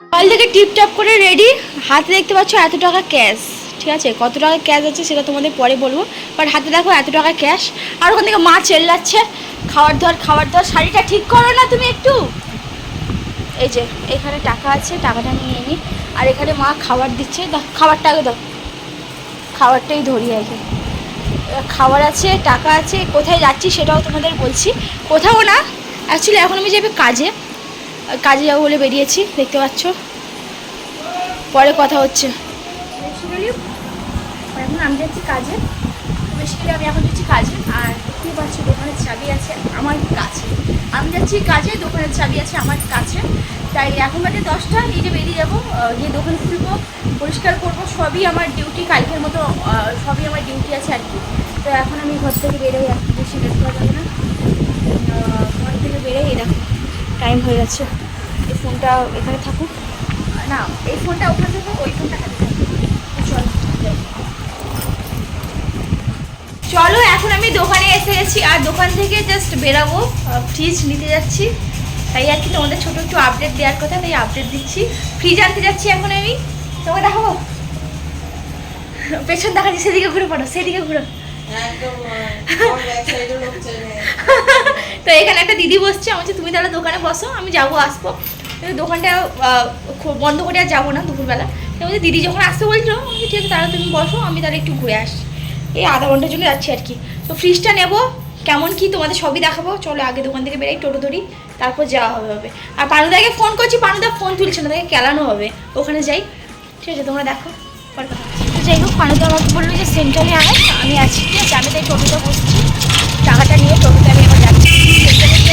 কাল থেকে টিপটপ করে রেডি হাতে দেখতে পাচ্ছ এত টাকা ক্যাশ ঠিক আছে? কত টাকা ক্যাশ আছে সেটা তোমাদের পরে বলব। বাট হাতে দেখো এত টাকা ক্যাশ আর ওখান থেকে মা চেল্লাচ্ছে খাবার দাবার খাবার দাবার শাড়িটা ঠিক করো না তুমি একটু। এই যে, এখানে টাকা আছে, টাকাটা নিয়ে নিই আর এখানে মা খাবার দিচ্ছে খাবারটা আগে দাও। খাবারটাই ধরি আগে। খাবার আছে, টাকা আছে, কোথায় যাচ্ছি সেটাও তোমাদের বলছি। কোথাও না অ্যাকচুয়ালি এখন আমি যাবে কাজে। কাজে যাব বলে বেরিয়েছি, দেখতে পাচ্ছ। পরে কথা হচ্ছে। এখন আমি যাচ্ছি কাজে। বেসিক্যালি আমি এখন যাচ্ছি কাজে, আর দেখতেই পাচ্ছি দোকানের চাবি আছে আমার কাছে। আমি যাচ্ছি কাজে, দোকানের চাবি আছে আমার কাছে। তাই এখন বাজে দশটা, এই যে বেরিয়ে যাব গিয়ে দোকান খুলবো, পরিষ্কার করব, সবই আমার ডিউটি কালকের মতো সবই আমার ডিউটি আছে আর কি। তো এখন আমি ঘর থেকে বেরোই বেশি লেট করা যাবে না। ঘর থেকে বেরোই দেখো। টাইম হয়ে যাচ্ছে এই ফোনটা এখানে থাকুক। না এই ফোনটা ওখানে থাকুক ওই ফোনটা হাতে থাকুক। চল। চলো এখন আমি দোকানে এসে গেছি। আর দোকান থেকে জাস্ট বেরাবো। ফ্রিজ নিতে যাচ্ছি। তাই আর কি তোমাদের ছোটো একটু আপডেট দেওয়ার কথা তাই আপডেট দিচ্ছি। ফ্রিজ আনতে যাচ্ছি এখন আমি। তোমাকে দেখাবো? পেছন দেখা দেখাচ্ছি সেদিকে ঘুরে পড়ো সেদিকে ঘুরো। আমার। তো এখানে একটা দিদি বসছে আমি বলছি, তুমি তাহলে দোকানে বসো আমি যাব আসব। দোকানটা বন্ধ করে আর যাব না দুপুরবেলা। বলছি দিদি যখন আসতে বলছিল আমি ঠিক আছে তাহলে তুমি বসো আমি তাহলে একটু ঘুরে আসি এই আধা ঘণ্টার জন্য যাচ্ছি আর কি। তো ফ্রিজটা নেব কেমন কি তোমাদের সবই দেখাবো। চলো আগে দোকান থেকে বেরোই টোটো ধরি তারপর যাওয়া হবে হবে আর পানুদাকে ফোন করছি পানুদা ফোন তুলছে না তাকে কেলানো হবে। ওখানে যাই। ঠিক আছে তোমরা দেখো যাই হোক পানুদা আমাকে বলল যে সেন্টারে আয় আমি আছি ঠিক আছে? আমি তাই টোটোতে বসছি টাকাটা নিয়ে টোটোতে আমি গিয়ে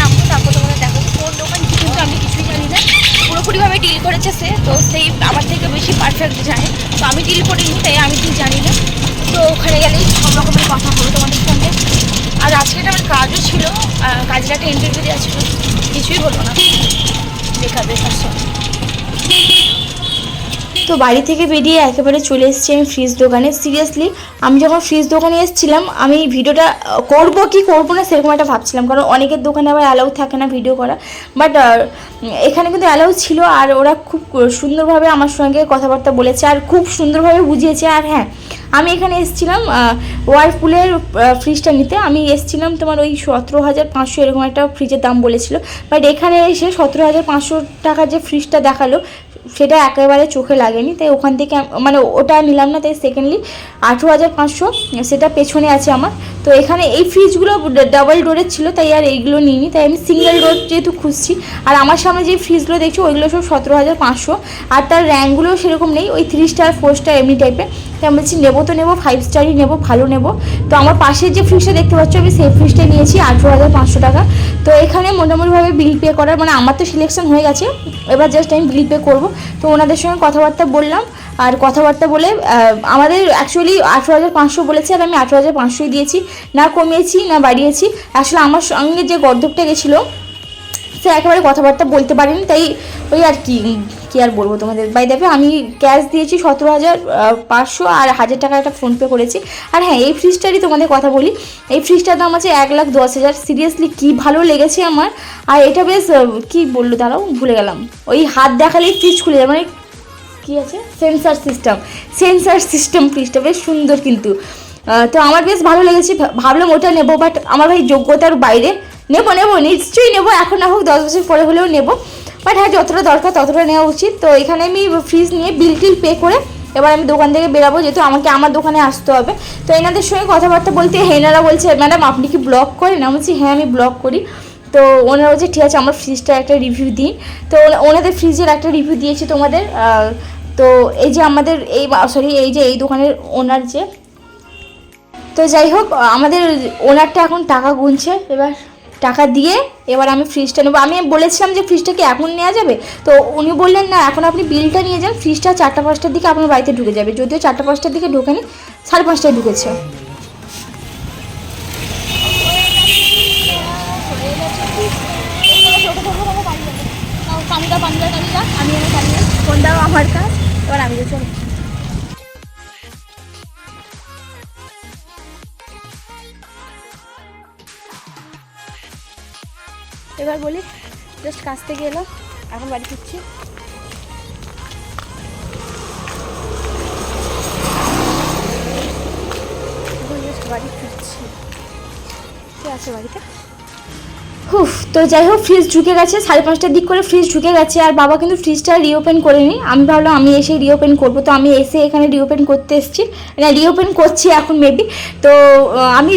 নামবো তারপর তোমাদের দেখো কোন দোকান কি কিন্তু আমি কিছুই জানি পুরোপুরিভাবে ডিল করেছে সে, তো সেই, আমার থেকে বেশি পারফেক্ট জানে তো আমি ডিল করিনি তাই আমি ঠিক জানি না। তো ওখানে গেলেই সব রকমের কথা হলো তোমাদের সঙ্গে আর আজকে একটা আমার কাজও ছিল কাজের একটা ইন্টারভিউ দেওয়া ছিল। কিছুই হলো না। বেকার বেকার সব তো বাড়ি থেকে বেরিয়ে একেবারে চলে এসেছি আমি ফ্রিজ দোকানে। সিরিয়াসলি আমি যখন ফ্রিজ দোকানে এসেছিলাম, আমি ভিডিওটা করব কি করব না সেরকম একটা ভাবছিলাম। কারণ অনেকের দোকানে আবার অ্যালাউ থাকে না ভিডিও করা। বাট এখানে কিন্তু অ্যালাউ ছিল আর ওরা খুব সুন্দরভাবে আমার সঙ্গে কথাবার্তা বলেছে আর খুব সুন্দরভাবে বুঝিয়েছে। আর হ্যাঁ আমি এখানে এসেছিলাম ওয়ারপুলের ফ্রিজটা নিতে। আমি এসেছিলাম তোমার ওই সতেরো হাজার পাঁচশো এরকম একটা ফ্রিজের দাম বলেছিল। বাট এখানে এসে সতেরো হাজার পাঁচশো টাকার যে ফ্রিজটা দেখাল সেটা একেবারে চোখে লাগেনি, তাই ওখান থেকে মানে ওটা নিলাম না, তাই সেকেন্ডলি আঠেরো হাজার পাঁচশো, সেটা পেছনে আছে আমার। তো এখানে এই ফ্রিজগুলো ডাবল ডোরের ছিল, তাই আর এইগুলো নিইনি, তাই আমি সিঙ্গেল ডোর যেহেতু খুঁজছি। আর আমার সামনে যে ফ্রিজগুলো দেখছি, ওইগুলো সব সতেরো হাজার পাঁচশো। আর তার র্যাঙ্কগুলোও সেরকম নেই, ওই থ্রি স্টার ফোর স্টার এমনি টাইপের তাই আমি বলছি, নেব তো নেব ফাইভ স্টারই নেব, ভালো নেব। তো আমার পাশের যে ফ্রিজটা দেখতে পাচ্ছ আমি, সেই ফ্রিজটা নিয়েছি, আঠেরো হাজার পাঁচশো টাকা। তো এখানে মোটামুটিভাবে বিল পে করার মানে আমার তো সিলেকশন হয়ে গেছে। এবার জাস্ট আমি বিল পে করব। তো ওনাদের সঙ্গে কথাবার্তা বললাম, আর কথাবার্তা বলে আমাদের অ্যাকচুয়ালি আঠেরো হাজার পাঁচশো বলেছে, আর আমি আঠেরো হাজার পাঁচশোই দিয়েছি। না কমিয়েছি, না বাড়িয়েছি। আসলে আমার সঙ্গে যে গর্ধবটা গেছিল সে একেবারে কথাবার্তা বলতে পারেনি, তাই ওই আর কি কি আর বলব তোমাদের? বাই দেবে আমি ক্যাশ দিয়েছি সতেরো হাজার পাঁচশো আর হাজার টাকা একটা ফোনপে করেছি। আর হ্যাঁ এই ফ্রিজটারই তোমাদের কথা বলি। এই ফ্রিজটার দাম আছে এক লাখ দশ হাজার। সিরিয়াসলি কী ভালো লেগেছে আমার। আর এটা বেশ কী বলল দাঁড়াও, ভুলে গেলাম। ওই হাত দেখালেই ফ্রিজ খুলে যায় মানে কী আছে? সেন্সার সিস্টেম সেন্সার সিস্টেম ফ্রিজটা বেশ সুন্দর কিন্তু। তো আমার বেশ ভালো লেগেছে ভাবলাম ওটা নেব বাট আমার ভাই যোগ্যতার বাইরে নেব নেব, নিশ্চয়ই নেব। এখন না হোক দশ বছর পরে হলেও নেব। বাট হ্যাঁ যতটা দরকার ততটা নেওয়া উচিত। তো এখানে আমি ফ্রিজ নিয়ে বিল টিল পে করে এবার আমি দোকান থেকে বেরাবো, যেহেতু আমাকে আমার দোকানে আসতে হবে। তো এনাদের সঙ্গে কথাবার্তা বলতে হেনারা বলছে, ম্যাডাম, আপনি কি ব্লগ করেন? আমি বলছি হ্যাঁ আমি ব্লগ করি। তো ওনারা বলছে, ঠিক আছে, আমার ফ্রিজটা একটা রিভিউ দিন। তো ওনাদের ফ্রিজের একটা রিভিউ দিয়েছি তোমাদের তো এই যে আমাদের এই সরি এই যে এই দোকানের ওনার যে। তো যাই হোক, আমাদের ওনারটা এখন টাকা গুনছে। এবার টাকা দিয়ে এবার আমি ফ্রিজটা নেব। আমি বলেছিলাম যে ফ্রিজটা কি এখন নেওয়া যাবে? তো উনি বললেন, না, এখন আপনি বিলটা নিয়ে যান। ফ্রিজটা চারটা পাঁচটার দিকে আপনার বাড়িতে ঢুকে যাবে। যদিও চারটা পাঁচটার দিকে ঢোকেনি, সাড়ে পাঁচটায় ঢুকেছে। আমি আমার কাজ। এবার আমি চল এবার বলি জাস্ট কাজ থেকে এলো এখন বাড়ি ফিরছি। বাড়ি ফিরছি। কে আছে বাড়িতে? হুফ তো যাই হোক ফ্রিজ ঢুকে গেছে, সাড়ে পাঁচটার দিক করে ফ্রিজ ঢুকে গেছে, আর বাবা কিন্তু ফ্রিজটা রিওপেন করেনি। আমি ভাবলাম, আমি এসে রিওপেন করব। তো আমি এসে এখানে রিওপেন করতে এসেছি। না রিওপেন করছি এখন মেবি তো আমি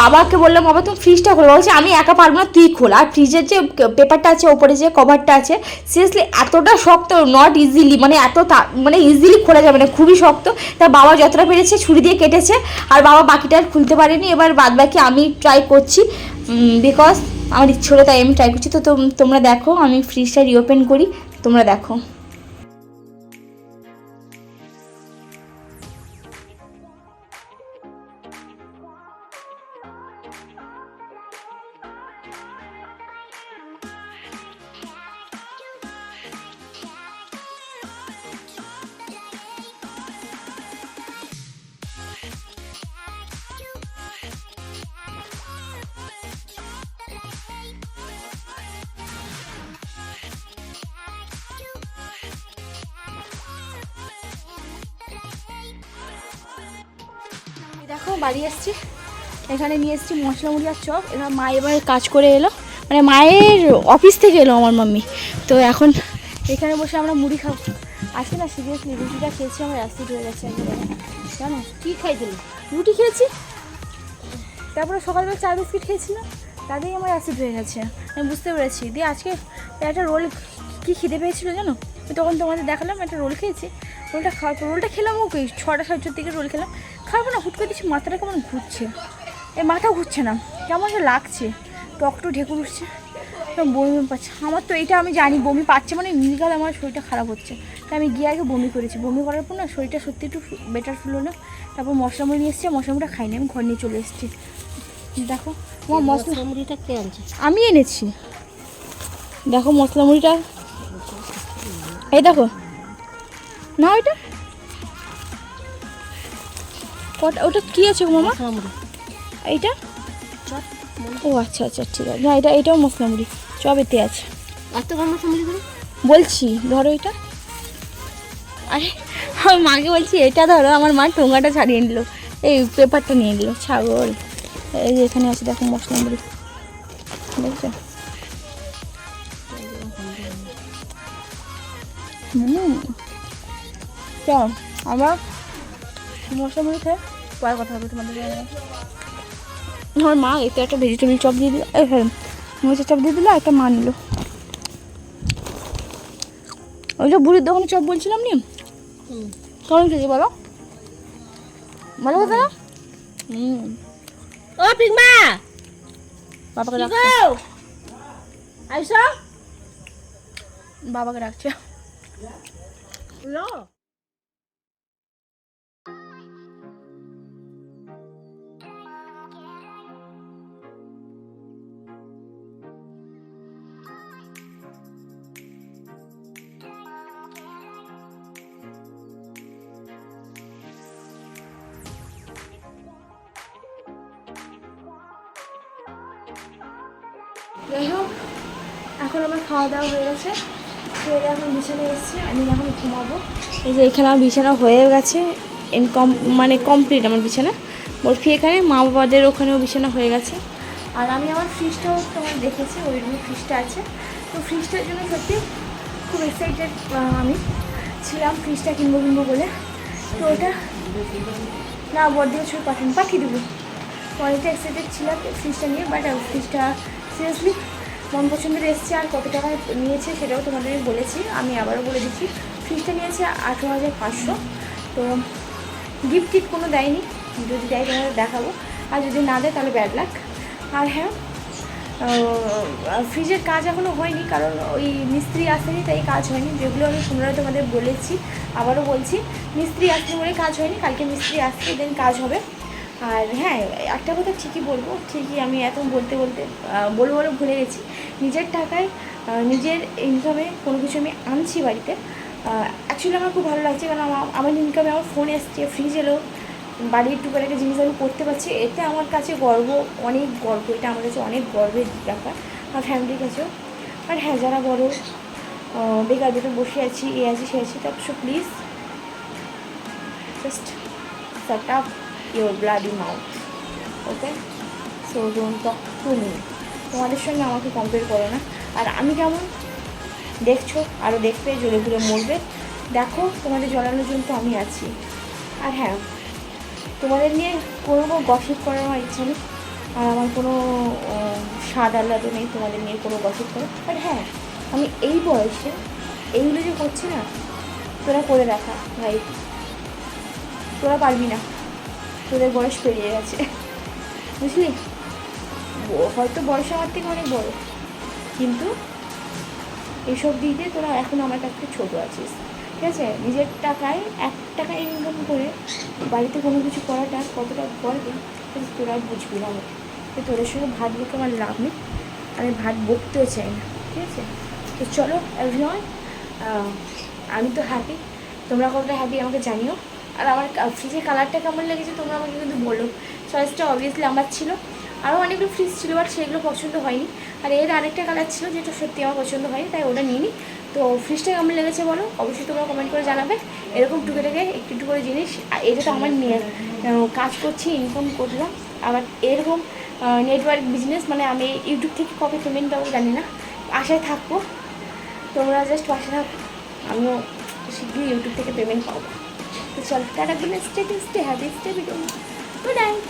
বাবাকে বললাম, বাবা, তুমি ফ্রিজটা খোলো। বলছে, আমি একা পারব না, তুই খোল। আর ফ্রিজের যে পেপারটা আছে, ওপরে যে কভারটা আছে সিরিয়াসলি এতটা শক্ত নট ইজিলি মানে এত মানে ইজিলি খোলা যাবে না, খুবই শক্ত। তা বাবা যতটা পেরেছে, ছুরি দিয়ে কেটেছে, আর বাবা বাকিটা আর খুলতে পারেনি। এবার বাদ বাকি আমি ট্রাই করছি বিকজ আমার ইচ্ছে হলো তাই আমি ট্রাই করছি। তো তোম- তোমরা দেখো, আমি ফ্রিজটা রিওপেন করি, তোমরা দেখো। দেখো, বাড়ি এসছি। এখানে নিয়ে এসছি মশলা মুড়ি আর চপ। এবার মা এবার কাজ করে এলো। মানে মায়ের অফিস থেকে এলো আমার মাম্মি। তো এখন এখানে বসে আমরা মুড়ি খাব। আজকে না সিরিয়াসলি রুটিটা খেয়েছি, আমার অ্যাসিড হয়ে গেছে জানো, কি খাইছিলি রুটি খেয়েছি। তারপরে সকালবেলা চা বিস্কিট খেয়েছিলাম। তাতেই আমার অ্যাসিড হয়ে গেছে। আমি বুঝতে পেরেছি। দিয়ে আজকে একটা রোল কি খিদে পেয়েছিল জানো? তখন তোমাদের দেখালাম, একটা রোল খেয়েছি। রোলটা খাওয়ার পর, রোলটা খেলাম ওকে, ছটা সাড়ে ছটার দিকে রোল খেলাম। খাব না হুট করে দিচ্ছি মাথাটা কেমন ঘুরছে। এই মাথা ঘুরছে না কেমন যে লাগছে। টকটু ঢেকুর উঠছে বমি বমি পাচ্ছে। আমার তো এটা আমি জানি বমি পাচ্ছে মানে নির্গাল আমার শরীরটা খারাপ হচ্ছে। তাই আমি গিয়ে আগে বমি করেছি। বমি করার পর না শরীরটা সত্যি একটু বেটার ফিল হলো। তারপর মশলা মুড়ি নিয়ে এসেছি মশলা মুড়িটা খাইনি আমি ঘর নিয়ে চলে এসেছি। দেখো আমার মশলা মুড়িটা কে আনছে? আমি এনেছি। দেখো মশলা মুড়িটা এই দেখো। না ওইটা কটা ওটা কি আছে মামা? এইটা? ও আচ্ছা আচ্ছা ঠিক আছে না এটা এটাও মশলা মুড়ি। চবেতে আছে। বলছি ধরো এটা। আরে আমার মাকে বলছি এটা ধরো। আমার মা ঠোঙাটা ছাড়িয়ে নিল। এই পেপারটা নিয়ে নিল। ছাগল। এই যে এখানে আছে দেখো মশলা মুড়ি। দেখছ? হুম। চল আবার মশলা মুড়ি খেয়ে পরে কথা হবে তোমাদের আমার মা এতে একটা ভেজিটেবিল চপ দিয়ে দিল হ্যাঁ মরিচের চপ দিয়ে দিল একটা মা নিল। ওই যে বুড়ির দোকানে চপ বলছিলাম নি? কেমন খেয়েছি বলো? ভালো কথা না? হুম। ও পিকমা বাবাকে রাখছে আইসো। বাবাকে রাখছে লো। এখন আমার খাওয়া দাওয়া হয়ে গেছে। দিয়ে এখন বিছানায় এসেছি, আমি এখন ঘুমাবো। এই যে এখানে আমার বিছানা হয়ে গেছে ইনকম মানে কমপ্লিট আমার বিছানা। বরফি এখানে মা বাবাদের ওখানেও বিছানা হয়ে গেছে। আর আমি আমার ফ্রিজটাও তোমার দেখেছি, ওই রুমে ফ্রিজটা আছে। তো ফ্রিজটার জন্য সত্যি খুব এক্সাইটেড আমি ছিলাম ফ্রিজটা কিনবো কিনবো বলে। তো ওটা না বড়দিকে ছবি পাঠান পাঠিয়ে দেবো। অনেকটা এক্সাইটেড ছিলাম ফ্রিজটা নিয়ে বাট ফ্রিজটা সিরিয়াসলি মন পছন্দের এসছে আর কত টাকা নিয়েছে সেটাও তোমাদের আমি বলেছি, আমি আবারও বলে দিচ্ছি। ফ্রিজটা নিয়েছে আঠেরো হাজার পাঁচশো। তো গিফট টিফট কোনো দেয়নি, যদি দেয় তোমাদের দেখাবো। আর যদি না দেয় তাহলে ব্যাড লাক আর হ্যাঁ ফ্রিজের কাজ এখনও হয়নি, কারণ ওই মিস্ত্রি আসেনি, তাই কাজ হয়নি। যেগুলো আমি পুনরায় তোমাদের বলেছি, আবারও বলছি, মিস্ত্রি আসেনি বলে কাজ হয়নি, কালকে মিস্ত্রি আসছে দেন কাজ হবে। আর হ্যাঁ একটা কথা ঠিকই বলব, ঠিকই আমি এত বলতে বলতে বলব বলে ভুলে গেছি। নিজের টাকায় নিজের ইনকামে কোনো কিছু আমি আনছি বাড়িতে অ্যাকচুয়ালি আমার খুব ভালো লাগছে কারণ আমার আমার ইনকামে আমার ফোন এসছে ফ্রিজ এলো, বাড়ির টুকার একটা জিনিস আমি করতে পারছি, এতে আমার কাছে গর্ব, অনেক গর্ব, এটা আমার কাছে অনেক গর্বের ব্যাপার। আমার ফ্যামিলির কাছেও। আর হ্যাঁ যারা বড় বেকার বেকার বসে আছি, এ আছি, সে আছি তার please just shut up your bloody mouth, okay? তরুণটা তুমি তোমাদের সঙ্গে আমাকে কম্পেয়ার করো না। আর আমি কেমন? দেখছ আরও দেখবে জ্বলে পুড়ে মরবে। দেখো, তোমাদের জ্বলানোর জন্য তো আমি আছি। আর হ্যাঁ তোমাদের নিয়ে কোনো গসিপ করার আমার ইচ্ছা নেই। আর আমার কোনো স্বাদ আহ্লাদও নেই তোমাদের নিয়ে কোনো গসিপ করার। বাট হ্যাঁ আমি এই বয়সে এইগুলো যে করছি না, তোরা করে দেখা, ভাই। তোরা পারবি না। তোদের বয়স পেরিয়ে গেছে। বুঝলি? হয়তো বয়স আমার থেকে অনেক বড়। কিন্তু এইসব দিক দিয়ে তোরা এখন আমার কাছ ছোটো আছিস। ঠিক আছে? নিজের টাকায় এক টাকা ইনকাম করে বাড়িতে কোনো কিছু করাটা কতটা সেটা তোরা বুঝবি না। তো তোদের সঙ্গে ভাত বকে আমার লাভ নেই। আমি ভাত বকতেও চাই না। ঠিক আছে? তো চলো এভরিওয়ান আমি তো হ্যাপি তোমরা কতটা হ্যাপি আমাকে জানিও। আর আমার ফ্রিজের কালারটা কেমন লেগেছে তোমরা আমাকে কিন্তু বলো। চয়েসটা অবভিয়াসলি আমার ছিল। আরও অনেকগুলো ফ্রিজ ছিল বাট সেগুলো পছন্দ হয়নি। আর এর আরেকটা কালার ছিল যেটা সত্যি আমার পছন্দ হয়নি, তাই ওটা নিইনি। তো ফ্রিজটা কেমন লেগেছে বলো? অবশ্যই তোমরা কমেন্ট করে জানাবে। এরকম টুকে টুকে, একটু একটু করে জিনিস। এটা তো আমার নিয়ে কাজ করছি ইনকাম করলাম। আবার এরকম নেটওয়ার্ক বিজনেস মানে আমি ইউটিউব থেকে কবে পেমেন্ট পাবো জানি না। আশায় থাকব। তোমরা জাস্ট পাশে থাকো। আমিও শীঘ্রই ইউটিউব থেকে পেমেন্ট পাবো। তো চল তারা গুলো স্টে স্টে হ্যাপি স্টে বিটুম গুড নাইট